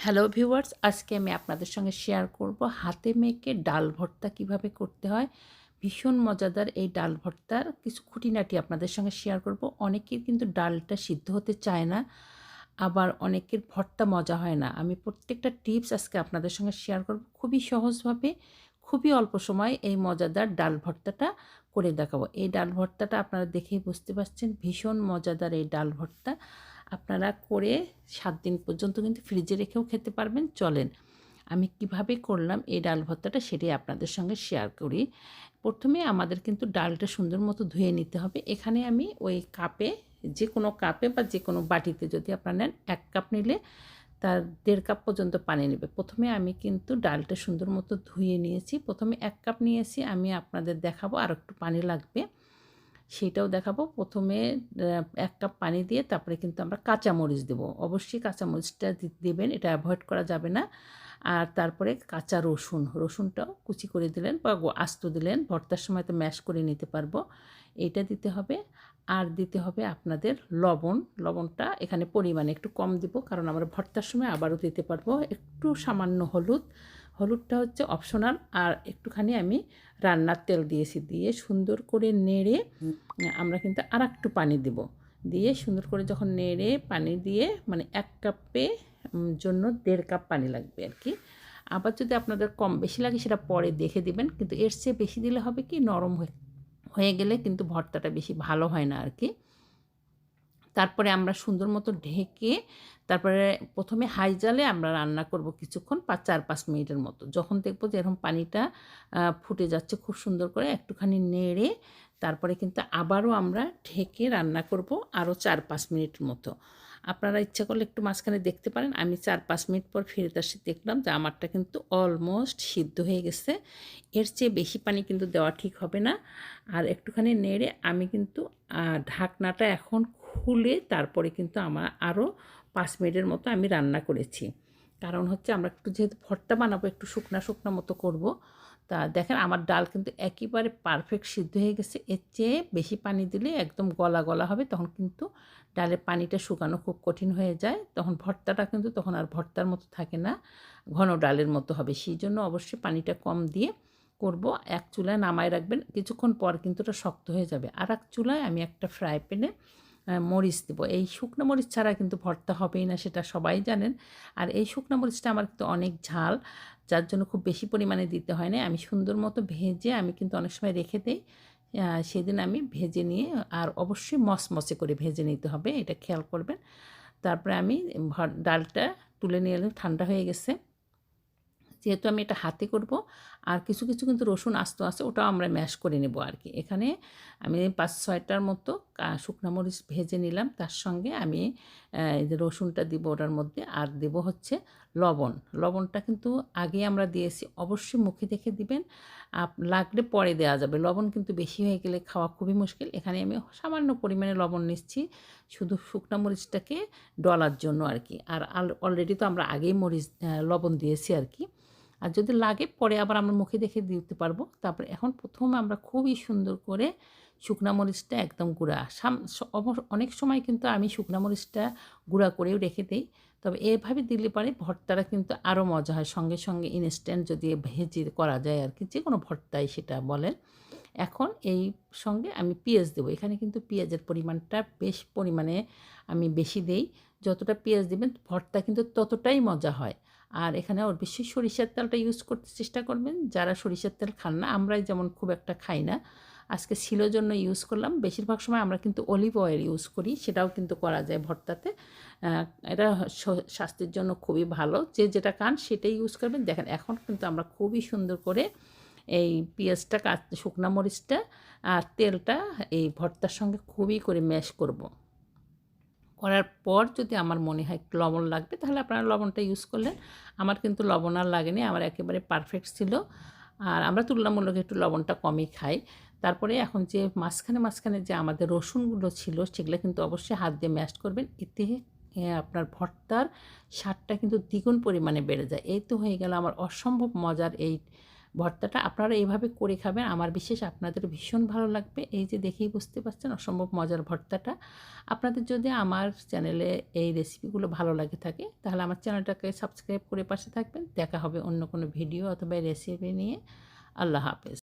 Hello viewers আজকে আমি আপনাদের সঙ্গে শেয়ার করব হাতে মেখে ডাল ভর্তা কীভাবে করতে হয়। ভীষণ মজাদার এই ডাল ভর্তার কিছু খুঁটিনাটি আপনাদের সঙ্গে শেয়ার করব। অনেকের কিন্তু ডালটা সিদ্ধ হতে চায় না, আবার অনেকের ভর্তা মজা হয় না। আমি প্রত্যেকটা টিপস আজকে আপনাদের সঙ্গে শেয়ার করব। খুবই সহজভাবে, খুবই অল্প সময় এই মজাদার ডাল ভর্তাটা করে দেখাবো। এই ডাল ভর্তাটা আপনারা দেখেই বুঝতে পারছেন, ভীষণ মজাদার এই ডাল ভর্তা। আপনারা করে সাত দিন পর্যন্ত কিন্তু ফ্রিজে রেখেও খেতে পারবেন, চলেন। আমি কীভাবে করলাম এই ডাল ভর্তাটা সেটাই আপনাদের সঙ্গে শেয়ার করি। প্রথমে আমাদের কিন্তু ডালটা সুন্দর মতো ধুয়ে নিতে হবে। এখানে আমি ওই কাপে, যে কোনো কাপে বা যে কোনো বাটিতে যদি আপনারা নেন, এক কাপ নিলে তার দেড় কাপ পর্যন্ত পানি নেবে। প্রথমে আমি কিন্তু ডালটা সুন্দর মতো ধুয়ে নিয়েছি। প্রথমে এক কাপ নিয়েছি, আমি আপনাদের দেখাবো আর একটু পানি লাগবে। সেটাও দেখাবো। প্রথমে এক কাপ পানি দিয়ে তারপরে কিন্তু আমরা কাঁচামরিচ দেবো। অবশ্যই কাঁচামরিচটা দেবেন, এটা অ্যাভয়েড করা যাবে না। আর তারপরে কাঁচা রসুন, রসুনটাও কুচি করে দিলেন বা আস্ত দিলেন। ভর্তার সময় তো ম্যাশ করে নিতে পারব। এটা দিতে হবে। আর দিতে হবে আপনাদের লবণ। লবণটা এখানে পরিমাণে একটু কম দিব, কারণ আমরা ভর্তার সময় আবারও দিতে পারব। একটু সামান্য হলুদ হলুদটা হচ্ছে অপশনাল আর একটুখানি আমি রান্নার তেল দিয়েছি। দিয়ে সুন্দর করে নেড়ে, আমরা কিন্তু আর একটু পানি দেব। দিয়ে সুন্দর করে যখন নেড়ে পানি দিয়ে মানে এক কাপে জন্য দেড় কাপ পানি লাগবে আর কি। আবার যদি আপনাদের কম বেশি লাগে সেটা পরে দেখে দিবেন, কিন্তু এর চেয়ে বেশি দিলে হবে কি, নরম হয়ে গেলে কিন্তু ভর্তাটা বেশি ভালো হয় না আর কি। তারপরে আমরা সুন্দর মতো ঢেকে তারপরে প্রথমে হাই জালে আমরা রান্না করব কিছুক্ষণ পাঁচ চার পাঁচ মিনিটের মতো। যখন দেখব যে এরকম পানিটা ফুটে যাচ্ছে খুব সুন্দর করে একটুখানি নেড়ে তারপরে কিন্তু আবারও আমরা ঢেকে রান্না করব আরও চার পাঁচ মিনিট মতো। আপনারা ইচ্ছা করলে একটু মাঝখানে দেখতে পারেন, আমি চার পাঁচ মিনিট পর ফিরে আসি দেখলাম যে আমারটা কিন্তু অলমোস্ট সিদ্ধ হয়ে গেছে। এর চেয়ে বেশি পানি কিন্তু দেওয়া ঠিক হবে না। আর একটুখানি নেড়ে আমি কিন্তু ঢাকনাটা এখন খুলে তারপরে কিন্তু আমার আরও পাঁচ মিনিটের মতো আমি রান্না করেছি। কারণ হচ্ছে আমরা একটু যেহেতু ভর্তা বানাবো, একটু শুকনা শুকনা মতো করব তা দেখেন আমার ডাল কিন্তু একেবারে পারফেক্ট সিদ্ধ হয়ে গেছে। এর চেয়ে বেশি পানি দিলে একদম গলা গলা হবে, তখন কিন্তু ডালের পানিটা শুকানো খুব কঠিন হয়ে যায়। তখন ভর্তাটা কিন্তু তখন আর ভর্তার মতো থাকে না, ঘন ডালের মতো হবে। সেই জন্য অবশ্যই পানিটা কম দিয়ে করব। এক চুলায় নামায় রাখবেন, কিছুক্ষণ পর কিন্তু ওটা শক্ত হয়ে যাবে। আর এক চুলায় আমি একটা ফ্রাই প্যানে মরিচ দেবো। এই শুকনো মরিচ ছাড়া কিন্তু ভর্তা হবেই না, সেটা সবাই জানেন। আর এই শুকনো মরিচটা আমার কিন্তু অনেক ঝাল, যার জন্য খুব বেশি পরিমাণে দিতে হয় না। আমি সুন্দর মতো ভেজে আমি কিন্তু অনেক সময় রেখে দিই। সেদিন আমি ভেজে নিয়ে আর অবশ্যই মসমসে করে ভেজে নিতে হবে, এটা খেয়াল করবেন। তারপরে আমি ডালটা তুলে নিয়ে ঠান্ডা হয়ে গেছে। যেহেতু আমি এটা হাতে করব, আর কিছু কিছু কিন্তু রসুন আস্ত আছে, ওটাও আমরা ম্যাশ করে নেব আর কি। এখানে আমি পাঁচ, ছয়টার মতো শুকনো মরিচ ভেজে নিলাম, তার সঙ্গে আমি যে রসুনটা দিব ওটার মধ্যে, আর দেব হচ্ছে লবণ। লবণটা কিন্তু আগে আমরা দিয়েছি, অবশ্যই মুখে দেখে দিবেন লাগলে পরে দেওয়া যাবে। লবণ কিন্তু বেশি হয়ে গেলে খাওয়া খুবই মুশকিল, এখানে আমি সামান্য পরিমাণে লবণ নিচ্ছি, শুধু শুকনো মরিচটাকে ডলার জন্য আর কি। আর অলরেডি তো আমরা আগেই মরিচ লবণ দিয়েছি আর কি। আর যদি লাগে, পরে আবার আমরা মুখে দেখে দিতে পারব। তারপরে এখন প্রথমে আমরা খুবই সুন্দর করে শুকনা মরিচটা একদম গুঁড়া। সাম অনেক সময় কিন্তু আমি শুকনা মরিচটা গুঁড়া করেও রেখে দিই। তবে এভাবে দিলে পারে ভর্তাটা কিন্তু আরও মজা হয়। সঙ্গে সঙ্গে ইনস্ট্যান্ট যদি ভেজে করা যায় আর কি যে কোনো ভর্তাই সেটা বলেন। এখন এই সঙ্গে আমি পেঁয়াজ দেবো। এখানে কিন্তু পেঁয়াজের পরিমাণটা বেশ পরিমাণে আমি বেশি দেই। যতটা পেঁয়াজ দেবেন, ভর্তা কিন্তু ততটাই মজা হয়। আর এখানে ওর বেশি সরিষার তেলটা ইউজ করতে চেষ্টা করবেন। যারা সরিষার তেল খান না, আমরাই যেমন খুব একটা খাই না। আজকে ছিল জন্য ইউজ করলাম। বেশিরভাগ সময় আমরা কিন্তু অলিভ অয়েল ইউজ করি, সেটাও কিন্তু করা যায় ভর্তাতে। এটা স্বাস্থ্যের জন্য খুবই ভালো। যে যেটা খান সেটাই ইউজ করবেন। দেখেন, এখন কিন্তু আমরা খুবই সুন্দর করে এই পেঁয়াজটা শুকনা মরিচটা আর তেলটা এই ভর্তার সঙ্গে খুবই করে ম্যাশ করব। করার পর যদি আমার মনে হয় লবণ লাগবে, তাহলে আপনারা লবণটা ইউজ করলেন। আমার কিন্তু লবণ আর লাগেনি, আমার একেবারে পারফেক্ট ছিল। আর আমরা তুলনামূলক একটু লবণটা কমই খাই। তারপরে এখন যে মাঝখানে মাঝখানে যে আমাদের রসুনগুলো ছিল, সেগুলো কিন্তু অবশ্যই হাত দিয়ে ম্যাশ করবেন। এতে আপনার ভর্তার স্বাদটা কিন্তু দ্বিগুণ পরিমাণে বেড়ে যায়। এই তো হয়ে গেল আমার অসম্ভব মজার এই ভর্তাটা আপনারা এভাবে করে খাবেন। আমার বিশেষ আপনাদের ভীষণ ভালো লাগবে। এই যে দেখেই বুঝতে পারছেন অসম্ভব মজার ভর্তাটা। আপনাদের যদি আমার চ্যানেলে এই রেসিপিগুলো ভালো লাগে থাকে, তাহলে আমার চ্যানেলটাকে সাবস্ক্রাইব করে পাশে থাকবেন। দেখা হবে অন্য কোনো ভিডিও অথবা রেসিপি নিয়ে। আল্লাহ হাফেজ।